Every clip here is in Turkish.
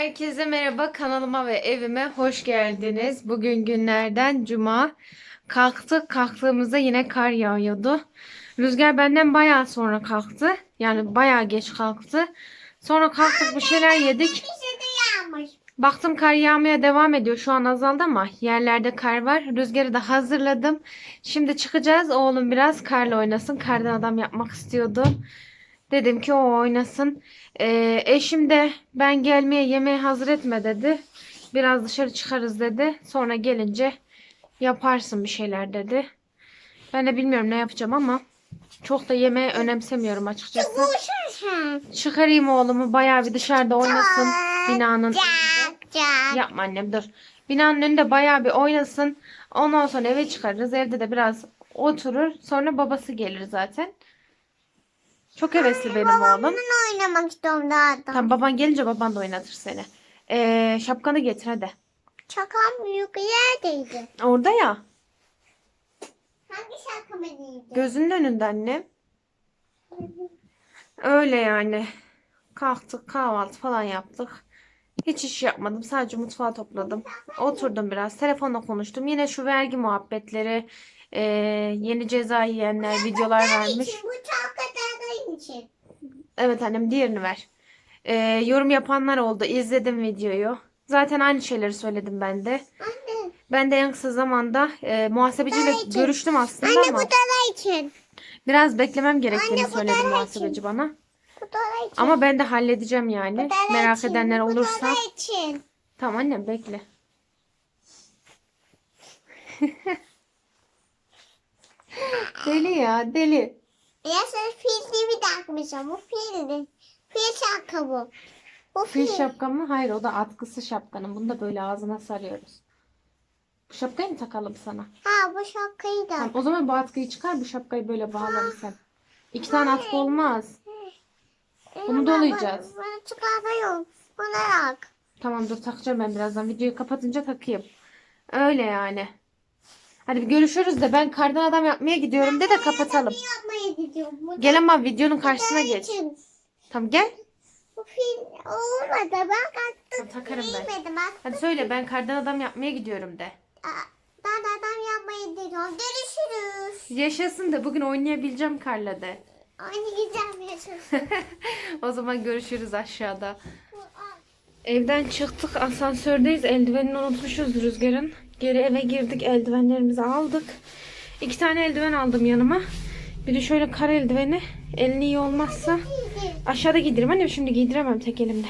Herkese merhaba kanalıma ve evime hoş geldiniz. Bugün günlerden cuma. Kalktık kalktığımızda yine kar yağıyordu. Rüzgar benden bayağı sonra kalktı. Yani bayağı geç kalktı. Sonra kalktık bir şeyler yedik. Şey. Baktım kar yağmaya devam ediyor. Şu an azaldı ama yerlerde kar var. Rüzgarı da hazırladım. Şimdi çıkacağız. Oğlum biraz karla oynasın. Kardan adam yapmak istiyordu. Dedim ki o oynasın. Ee, eşim de ben gelmeye yemeği hazır etme dedi. Biraz dışarı çıkarız dedi. Sonra gelince yaparsın bir şeyler dedi. Ben de bilmiyorum ne yapacağım ama çok da yemeği önemsemiyorum açıkçası. Çıkarayım oğlumu bayağı bir dışarıda oynasın binanın. Cak. Yapma annem dur. Binanın önünde bayağı bir oynasın. Ondan sonra eve çıkarırız. Evde de biraz oturur. Sonra babası gelir zaten. Çok hevesli benim oğlum. Babamla oynamak istiyorum daha da. Tamam baban gelince baban da oynatır seni. Ee, şapkanı getir hadi. Çakam büyük yerdeydi. Orada ya. Hangi şarkı beniydi? Gözünün önünde anne. Öyle yani. Kalktık kahvaltı falan yaptık. Hiç iş yapmadım. Sadece mutfağı topladım. Oturdum biraz. Telefonla konuştum. Yine şu vergi muhabbetleri, ee, yeni ceza yiyenler videolar için bu için. Evet annem diğerini ver. Ee, yorum yapanlar oldu. İzledim videoyu. Zaten aynı şeyleri söyledim ben de. Anne. Ben de en kısa zamanda e, muhasebeciyle Ay, görüştüm aslında Anne ama bu dala için. biraz beklemem gerektiğini Anne, bu söyledi dara muhasebeci bana. Bu dala için. Ama ben de halledeceğim yani. Bu dala Merak için, edenler Bu olursa. dala için. Tamam annem bekle. deli ya deli. Ya sen fildi mi takmışım? Bu fildi. Fil şarkı bu. Bu Fil şapka mı? Hayır o da atkısı şapkanın. Bunu da böyle ağzına sarıyoruz. Bu şapkayı mı takalım sana? Ha bu şarkıyı da. Tamam, o zaman bu atkıyı çıkar bu şapkayı böyle bağla sen. İki tane atkı olmaz. Bunu dolayacağız. Bunu çıkartıyorum. Buna bak. Tamam dur takacağım ben birazdan. Videoyu kapatınca takayım. Öyle yani. Hadi bir görüşürüz de ben kardan adam yapmaya gidiyorum de de kapatalım. Yapmaya gidiyorum. Bu Gel ama videonun karşısına geç. için. Tamam gel. Bu fil olmadı. Ben Tamam, takarım ben. Bak. Hadi söyle ben kardan adam yapmaya gidiyorum de. Ben adam yapmaya gidiyorum. Görüşürüz. Yaşasın da bugün oynayabileceğim karla de. Oynayacağım yaşasın. o zaman görüşürüz aşağıda. Evden çıktık asansördeyiz. Eldivenini unutmuşuz Rüzgar'ın. Geri eve girdik eldivenlerimizi aldık. İki tane eldiven aldım yanıma. Biri şöyle kar eldiveni. Elini iyi olmazsa aşağıda giydiririm. Annem şimdi giydiremem tek elimde.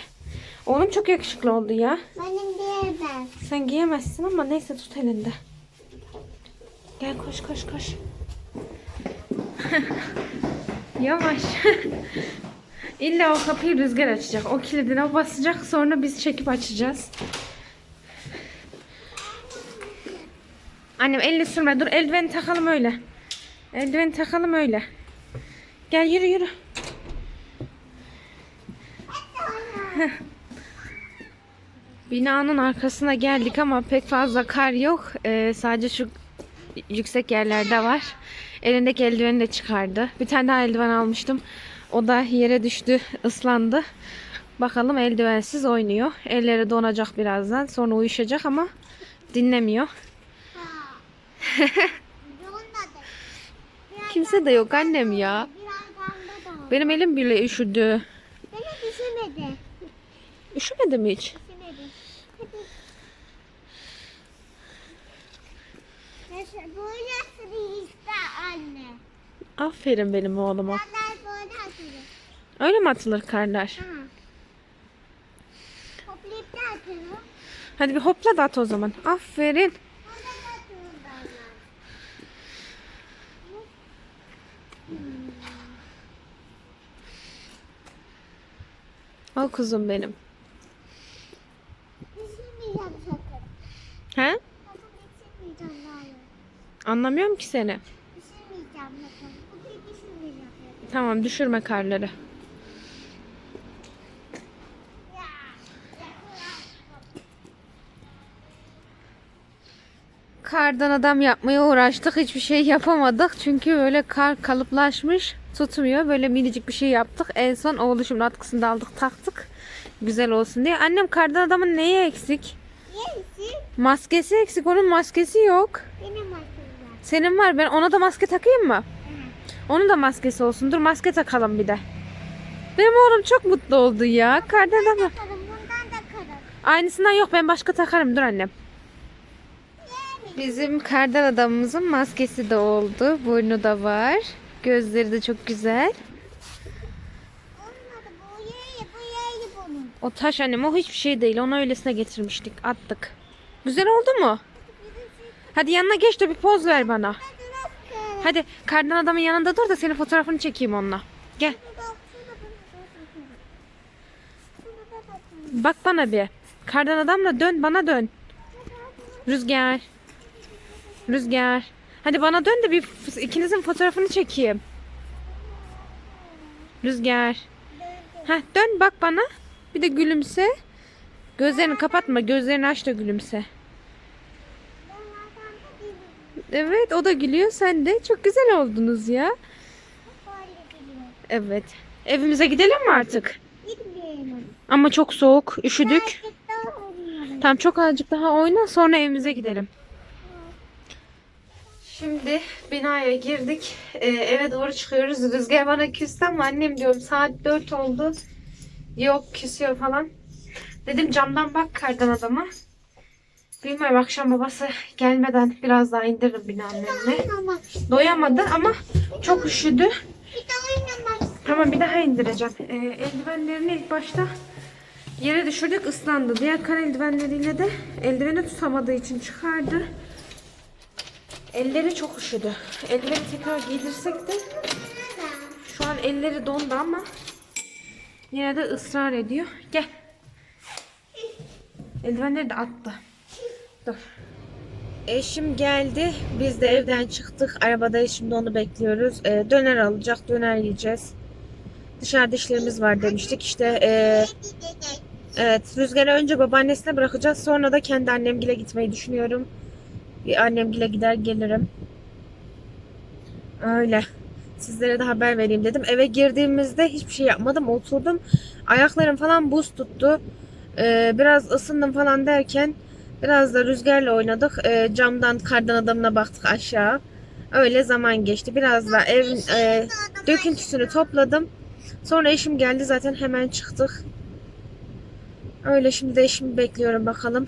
Oğlum çok yakışıklı oldu ya. Benim ben. Sen giyemezsin ama neyse tut elinde. Gel koş koş koş. Yavaş. İlla o kapıyı rüzgar açacak. O kilidine basacak. Sonra biz çekip açacağız. Annem elini sürme. Dur eldiveni takalım öyle. Eldiveni takalım öyle. Gel yürü yürü. Binanın arkasına geldik ama pek fazla kar yok. Ee, sadece şu yüksek yerlerde var. Elindeki eldiveni de çıkardı. Bir tane daha eldiven almıştım. O da yere düştü, ıslandı. Bakalım eldivensiz oynuyor. Elleri donacak birazdan. Sonra uyuşacak ama dinlemiyor. Kimse de yok annem ya. Benim elim bile üşüdü. Beni düşürmedi. Üşümedi mi hiç? İşte anne. Aferin benim oğluma. Böyle. Öyle mi atılır karlar? Hoplayıp da. Hadi bir hopla da at o zaman. Aferin. Orada da atıyor damla. Al kuzum benim. Sakın. He? Damla. Anlamıyorum ki seni. Düşürmeyeceğim. Tamam düşürme karları. Kardan adam yapmaya uğraştık. Hiçbir şey yapamadık. Çünkü böyle kar kalıplaşmış. Tutmuyor. Böyle minicik bir şey yaptık. En son oğluşumun atkısını da aldık taktık. Güzel olsun diye. Annem kardan adamın neyi eksik? Yerisi Maskesi eksik. Onun maskesi yok. benim aklımda. Senin var. Ben ona da maske takayım mı? Onun da maskesi olsun. Dur maske takalım bir de. Benim oğlum çok mutlu oldu ya. Kardan adamı. Takalım bundan da karım. Aynısından yok. Ben başka takarım. Dur annem. Bizim kardan adamımızın maskesi de oldu. Burnu da var. Gözleri de çok güzel. O taş annem o hiçbir şey değil. Onu öylesine getirmiştik. Attık. Güzel oldu mu? Hadi yanına geç de bir poz ver bana. Hadi kardan adamın yanında dur da senin fotoğrafını çekeyim onunla. Gel. Bak bana bir. Kardan adamla dön bana dön. Rüzgar. Rüzgar. Hadi bana dön de bir ikinizin fotoğrafını çekeyim. Rüzgar. Heh, dön bak bana. Bir de gülümse. Gözlerini kapatma. Gözlerini aç da gülümse. Evet o da gülüyor. Sen de. Çok güzel oldunuz ya. Evet. Evimize gidelim mi artık? Gitmeyelim. Ama çok soğuk. Üşüdük. Tamam çok azıcık daha oyna sonra evimize gidelim. Şimdi binaya girdik. Ee, eve doğru çıkıyoruz. Rüzgar bana küstü ama annem diyorum saat 4 oldu. Yok küsüyor falan. Dedim camdan bak kardan adama. Bilmiyorum akşam babası gelmeden biraz daha indiririm binanın önüne. Doyamadı ama çok üşüdü. Tamam bir daha indireceğim. Ee, eldivenlerini ilk başta yere düşürdük ıslandı. Diğer kar eldivenleriyle de eldiveni tutamadığı için çıkardı. Elleri çok üşüdü. Eldiveni tekrar giydirsek de şu an elleri dondu ama yine de ısrar ediyor. Gel. Eldivenleri de attı. Dur. Eşim geldi. Biz de evden çıktık. Arabadayız şimdi onu bekliyoruz. Ee, döner alacak. Döner yiyeceğiz. Dışarıda işlerimiz var demiştik. İşte ee, evet Rüzgar'ı önce babaannesine bırakacağız. Sonra da kendi annemgile gitmeyi düşünüyorum. Annemgile gider gelirim. Öyle. Sizlere de haber vereyim dedim. Eve girdiğimizde hiçbir şey yapmadım. Oturdum. Ayaklarım falan buz tuttu. Ee, biraz ısındım falan derken biraz da rüzgarla oynadık. Ee, camdan kardan adamına baktık aşağı. Öyle zaman geçti. Biraz da ev e, döküntüsünü topladım. Sonra eşim geldi zaten hemen çıktık. Öyle şimdi de eşimi bekliyorum bakalım.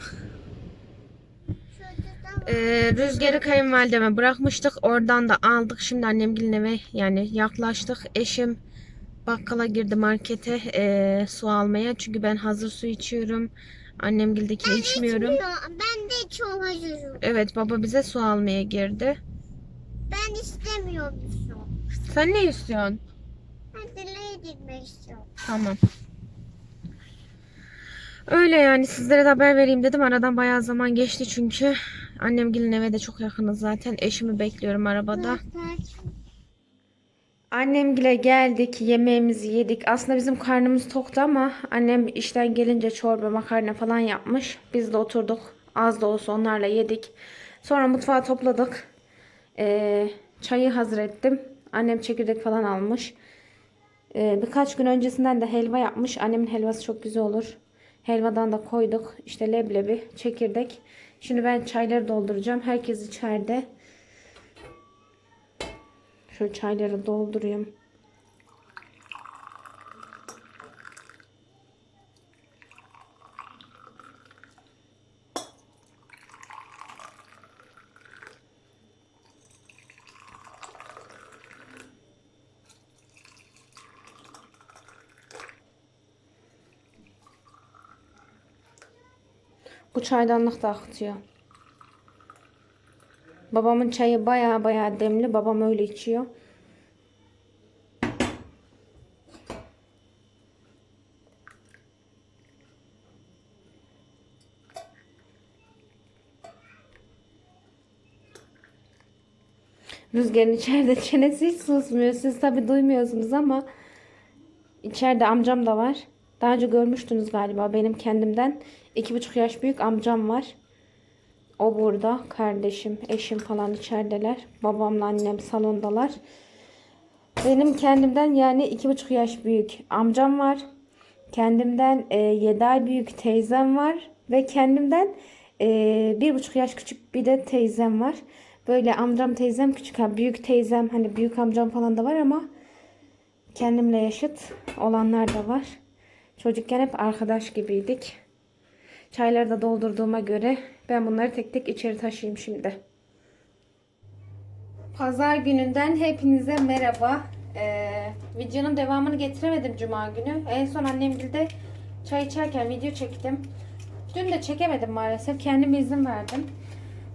Ee, rüzgarı kayınvalideme bırakmıştık. Oradan da aldık. Şimdi annemgilin eve yani yaklaştık. Eşim bakkala girdi markete ee, su almaya. Çünkü ben hazır su içiyorum. Annemgildekini içmiyorum. Ben de hiç olmacıyorum. Evet baba bize su almaya girdi. Ben istemiyorum şu. Sen ne istiyorsun? Ben dileğe gitmek istiyorum. Tamam. Öyle yani sizlere de haber vereyim dedim. Aradan bayağı zaman geçti çünkü. Annemgilin eve de çok yakınız zaten. Eşimi bekliyorum arabada. Annemgile geldik. Yemeğimizi yedik. Aslında bizim karnımız toktu ama annem işten gelince çorba, makarna falan yapmış. Biz de oturduk. Az da olsa onlarla yedik. Sonra mutfağı topladık. Ee, çayı hazır ettim. Annem çekirdek falan almış. Ee, birkaç gün öncesinden de helva yapmış. Annemin helvası çok güzel olur. Helvadan da koyduk. İşte leblebi, çekirdek. Şimdi ben çayları dolduracağım. Herkes içeride. Şu çayları doldurayım. Çaydanlık da akıtıyor. Babamın çayı baya baya demli. Babam öyle içiyor. Rüzgarın içeride çenesi hiç susmuyor. Siz tabi duymuyorsunuz ama içeride amcam da var. Daha önce görmüştünüz galiba benim kendimden. iki buçuk yaş büyük amcam var. O burada. Kardeşim, eşim falan içerideler. Babamla annem salondalar. Benim kendimden yani iki buçuk yaş büyük amcam var. Kendimden e, 7 ay büyük teyzem var. Ve kendimden e, bir buçuk yaş küçük bir de teyzem var. Böyle amcam teyzem küçük. Ha, büyük teyzem hani büyük amcam falan da var ama kendimle yaşıt olanlar da var. Çocukken hep arkadaş gibiydik. Çayları da doldurduğuma göre ben bunları tek tek içeri taşıyayım şimdi. Pazar gününden hepinize merhaba. Ee, videonun devamını getiremedim cuma günü. En son annemgilde çay içerken video çektim. Dün de çekemedim maalesef. Kendime izin verdim.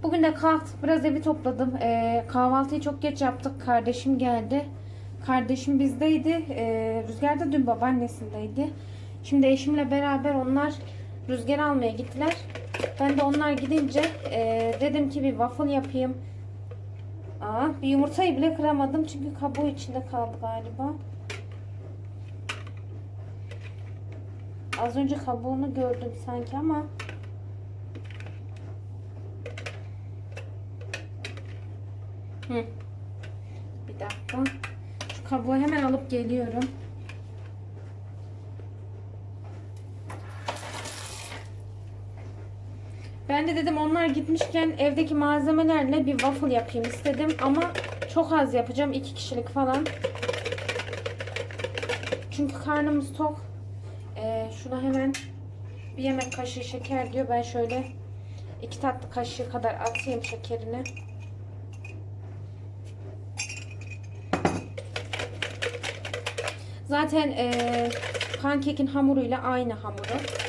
Bugün de kalktım. Biraz evi topladım. Ee, kahvaltıyı çok geç yaptık. Kardeşim geldi. Kardeşim bizdeydi. Ee, Rüzgar da dün babaannesindeydi. Şimdi eşimle beraber onlar rüzgar almaya gittiler. Ben de onlar gidince e, dedim ki bir waffle yapayım. Aa, bir yumurtayı bile kıramadım çünkü kabuğu içinde kaldı galiba. Az önce kabuğunu gördüm sanki ama Hı. Bir dakika. Şu kabuğu hemen alıp geliyorum. Ben de dedim onlar gitmişken evdeki malzemelerle bir waffle yapayım istedim ama çok az yapacağım. iki kişilik falan. Çünkü karnımız tok. Ee, şuna hemen bir yemek kaşığı şeker diyor. Ben şöyle iki tatlı kaşığı kadar atayım şekerini. Zaten ee, pankekin hamuruyla aynı hamuru.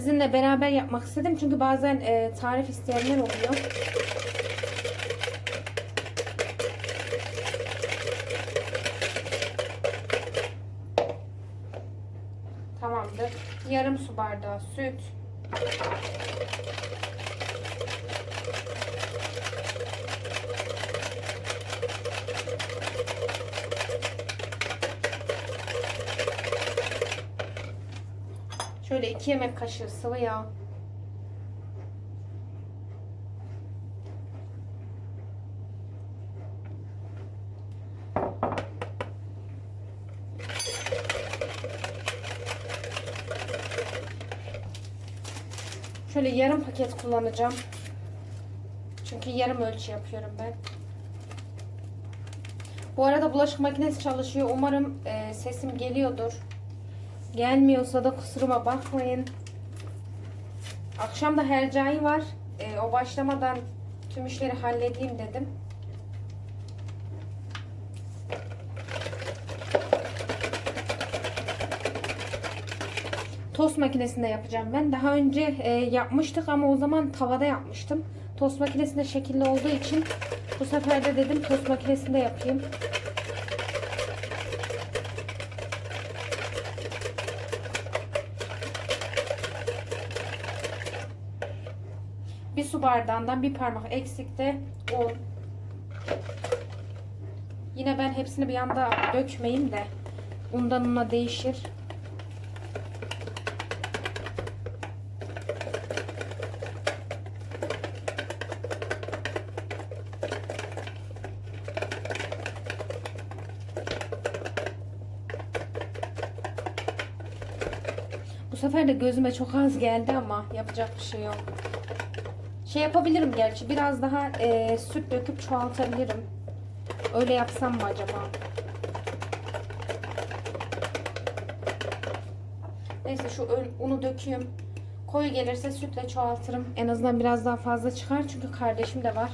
Sizinle beraber yapmak istedim. Çünkü bazen e, tarif isteyenler oluyor. Tamamdır. Yarım su bardağı süt. Şöyle iki yemek kaşığı sıvı yağ. Şöyle yarım paket kullanacağım. Çünkü yarım ölçü yapıyorum ben. Bu arada bulaşık makinesi çalışıyor. Umarım e, sesim geliyordur. Gelmiyorsa da kusuruma bakmayın. Akşam da hercai var. E, o başlamadan tüm işleri halledeyim dedim. Tost makinesinde yapacağım ben. Daha önce e, yapmıştık ama o zaman tavada yapmıştım. Tost makinesinde şekilli olduğu için bu sefer de dedim tost makinesinde yapayım. Bir su bardağından bir parmak eksikte un. Yine ben hepsini bir anda dökmeyeyim de undan una değişir. Bu sefer de gözüme çok az geldi ama yapacak bir şey yok. Şey yapabilirim gerçi. Biraz daha e, süt döküp çoğaltabilirim. Öyle yapsam mı acaba? Neyse şu unu dökeyim. Koyu gelirse sütle çoğaltırım. En azından biraz daha fazla çıkar. Çünkü kardeşim de var.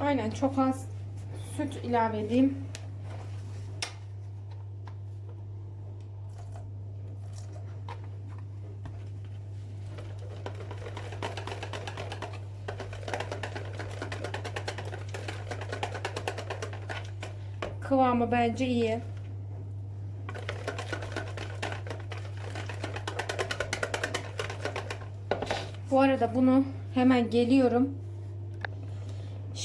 Aynen çok az ilave edeyim. Kıvamı bence iyi. Bu arada bunu hemen geliyorum.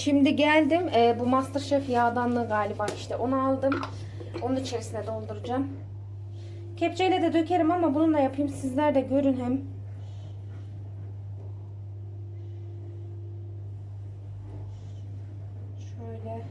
Şimdi geldim. Ee, bu Masterchef yağdanlığı galiba işte. Onu aldım. Onun içerisine dolduracağım. Kepçeyle de dökerim ama bununla yapayım. Sizler de görün hem. Şöyle.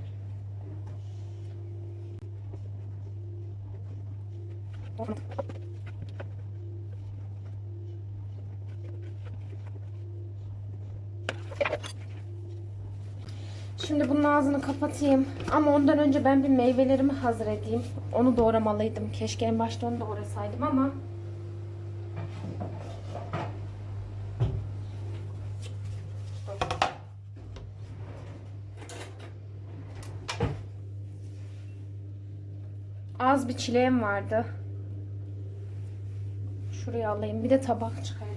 Şimdi bunun ağzını kapatayım. Ama ondan önce ben bir meyvelerimi hazır edeyim. Onu doğramalıydım. Keşke en başta onu doğrasaydım ama. Az bir çileğim vardı. Şuraya alayım. Bir de tabak çıkarayım.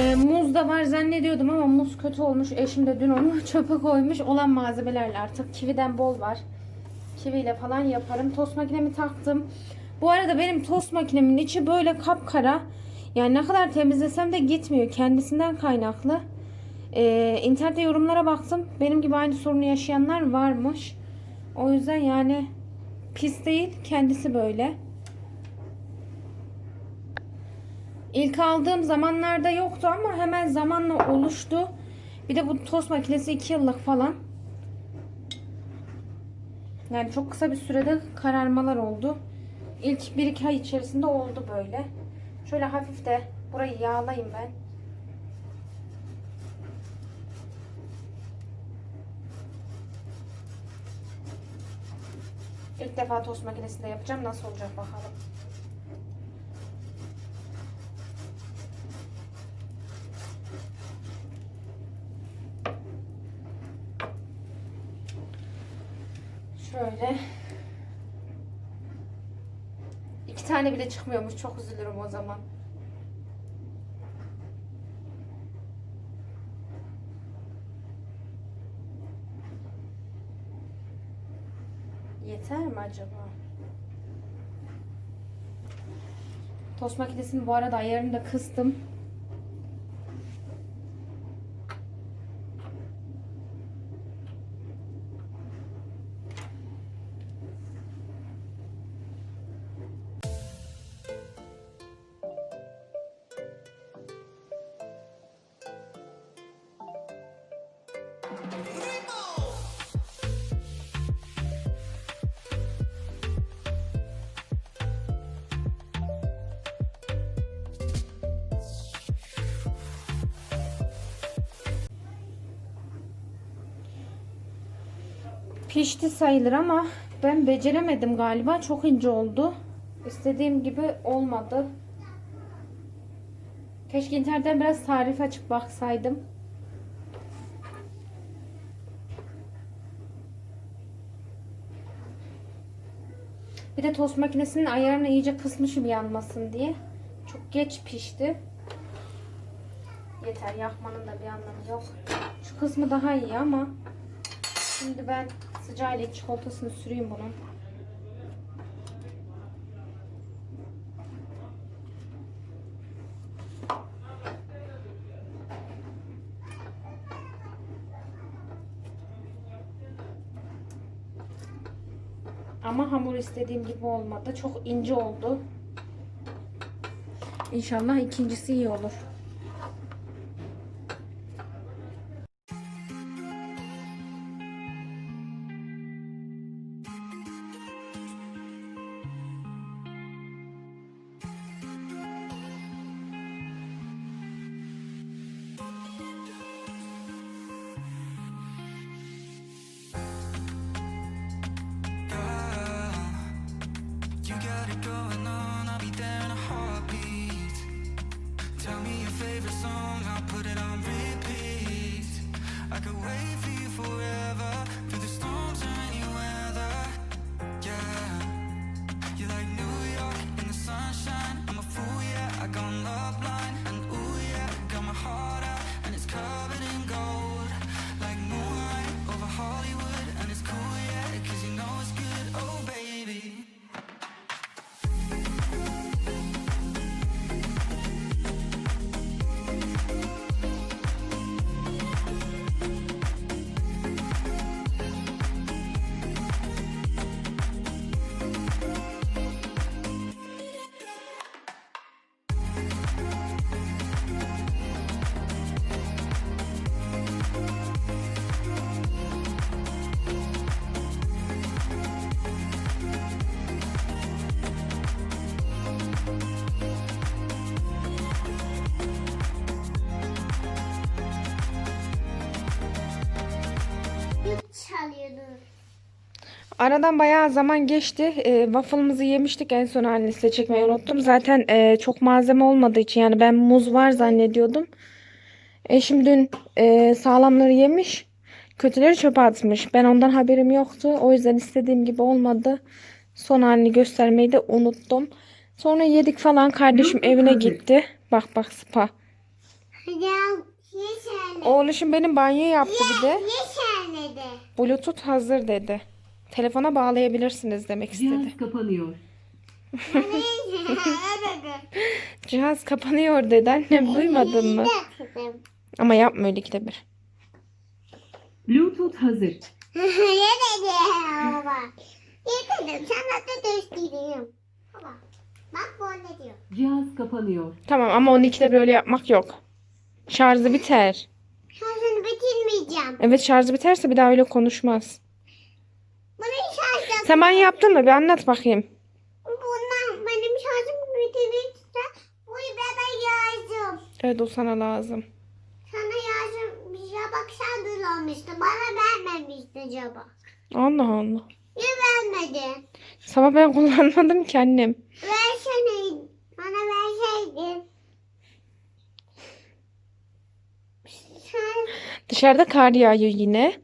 Muz da var zannediyordum ama muz kötü olmuş. Eşim de dün onu çöpe koymuş. Olan malzemelerle artık kividen bol var. Kiviyle falan yaparım. Tost makinemi taktım. Bu arada benim tost makinemin içi böyle kapkara. Yani ne kadar temizlesem de gitmiyor. Kendisinden kaynaklı. Ee, internette yorumlara baktım. Benim gibi aynı sorunu yaşayanlar varmış. O yüzden yani pis değil. Kendisi böyle. İlk aldığım zamanlarda yoktu ama hemen zamanla oluştu. Bir de bu tost makinesi 2 yıllık falan. Yani çok kısa bir sürede kararmalar oldu. İlk 1-2 ay içerisinde oldu böyle. Şöyle hafif de burayı yağlayayım ben. İlk defa tost makinesinde yapacağım. Nasıl olacak bakalım. Şöyle. İki tane bile çıkmıyormuş. Çok üzülürüm o zaman. Yeter mi acaba? Tost makinesinin bu arada ayarını da kıstım. Pişti sayılır ama ben beceremedim galiba. Çok ince oldu. İstediğim gibi olmadı. Keşke internetten biraz tarif açıp baksaydım. Bir de tost makinesinin ayarını iyice kısmışım yanmasın diye. Çok geç pişti. Yeter yakmanın da bir anlamı yok. Şu kısmı daha iyi ama Şimdi ben sıcağıyla çikolatasını süreyim bunun. Ama hamur istediğim gibi olmadı. Çok ince oldu. İnşallah ikincisi iyi olur. Aradan bayağı zaman geçti. E, waffle'ımızı yemiştik. En son halini size çekmeyi unuttum. Zaten e, çok malzeme olmadığı için yani ben muz var zannediyordum. Eşim dün e, sağlamları yemiş. Kötüleri çöpe atmış. Ben ondan haberim yoktu. O yüzden istediğim gibi olmadı. Son halini göstermeyi de unuttum. Sonra yedik falan. Kardeşim evine gitti. Bak bak spa. Oğluşum benim banyo yaptı bir de. Bluetooth hazır dedi. Telefona bağlayabilirsiniz demek istedi. Cihaz kapanıyor. Cihaz kapanıyor dedi annem duymadın mı? Ama yapma öyle ikide bir. Bluetooth hazır. Ye dedi baba. Ye dedim sana da göstereyim. Bak bu ne diyor. Cihaz kapanıyor. Tamam ama onu ikide bir öyle yapmak yok. Şarjı biter. Şarjını bitirmeyeceğim. Evet şarjı biterse bir daha öyle konuşmaz. Sen banyo yaptın mı? Bir anlat bakayım. Bundan benim şarjım bitirirse bu bebe yazdım. Evet o sana lazım. Sana yazdım. Bir bak sen dulamıştı. Bana vermemişti cevap. Allah Allah. Niye vermedin? Sabah ben kullanmadım ki annem. Versene. Bana verseydin. Sen Dışarıda kar yağıyor yine.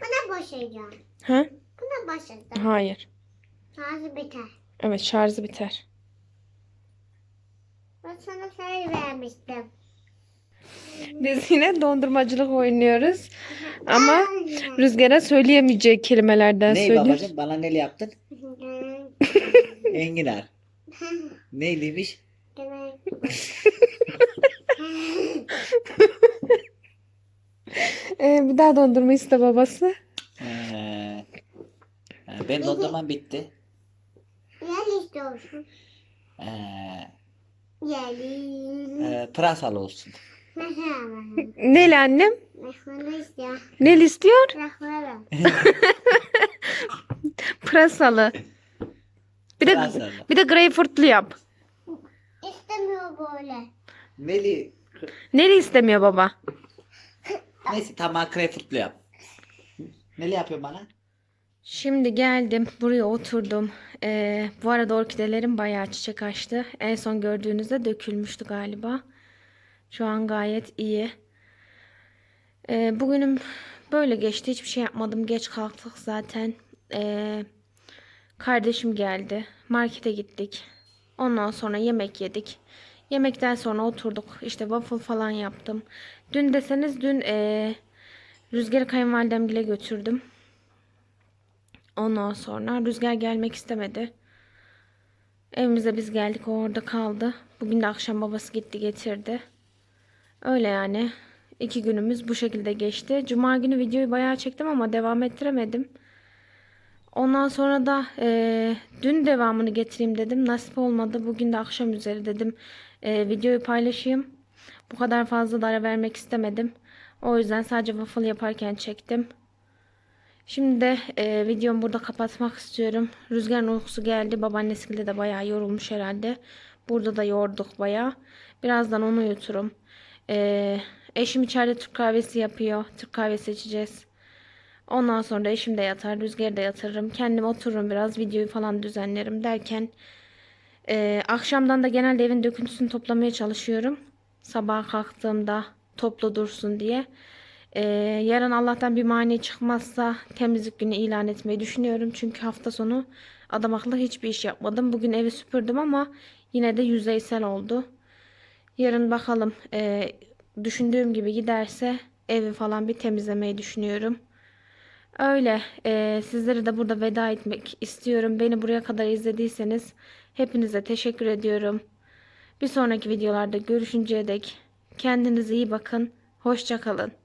bana boşayacağım. Ha? Buna boşayacağım. Hayır. Şarjı biter. Evet şarjı biter. Ben sana söz vermiştim. Biz yine dondurmacılık oynuyoruz. Ama Rüzgar'a söyleyemeyecek kelimelerden Ney söylüyor. babacığım? Bana ne yaptın? Enginar. Neyliymiş? Ee, bir daha dondurma iste babası. Ee, ben dondurmam bitti. Gel istiyorsun. Ee, Gelin. e, pırasalı olsun. Neli annem? Rahmanı istiyor. Neli istiyor? Rahmanı. Pırasalı. Bir de Pırasalı. bir de greyfurtlu yap. İstemiyor böyle. Neli? Neli istemiyor baba? Neyse tamam krefutlu yap. Neli yapıyor bana? Şimdi geldim buraya oturdum. Ee, bu arada orkidelerim bayağı çiçek açtı. En son gördüğünüzde dökülmüştü galiba. Şu an gayet iyi. Ee, bugünüm böyle geçti. Hiçbir şey yapmadım. Geç kalktık zaten. Ee, kardeşim geldi. Markete gittik. Ondan sonra yemek yedik. Yemekten sonra oturduk. İşte waffle falan yaptım. Dün deseniz dün ee, Rüzgar'ı kayınvalidemgile götürdüm. Ondan sonra Rüzgar gelmek istemedi. Evimize biz geldik. O orada kaldı. Bugün de akşam babası gitti getirdi. Öyle yani. İki günümüz bu şekilde geçti. Cuma günü videoyu bayağı çektim ama devam ettiremedim. Ondan sonra da eee, dün devamını getireyim dedim. Nasip olmadı. Bugün de akşam üzeri dedim. eee, videoyu paylaşayım. Bu kadar fazla da ara vermek istemedim. O yüzden sadece waffle yaparken çektim. Şimdi de e, videomu burada kapatmak istiyorum. Rüzgarın uykusu geldi. Babaannesiyle de bayağı yorulmuş herhalde. Burada da yorduk bayağı. Birazdan onu uyuturum. E, eşim içeride Türk kahvesi yapıyor. Türk kahvesi içeceğiz. Ondan sonra eşim de yatar. Rüzgarı da yatırırım. Kendim otururum biraz. Videoyu falan düzenlerim derken e, akşamdan da genelde evin döküntüsünü toplamaya çalışıyorum. Sabah kalktığımda toplu dursun diye. Ee, yarın Allah'tan bir mani çıkmazsa temizlik günü ilan etmeyi düşünüyorum. Çünkü hafta sonu adam hiçbir iş yapmadım. Bugün evi süpürdüm ama yine de yüzeysel oldu. Yarın bakalım ee, düşündüğüm gibi giderse evi falan bir temizlemeyi düşünüyorum. Öyle. ee, sizlere de burada veda etmek istiyorum. Beni buraya kadar izlediyseniz hepinize teşekkür ediyorum. Bir sonraki videolarda görüşünceye dek kendinize iyi bakın. Hoşça kalın.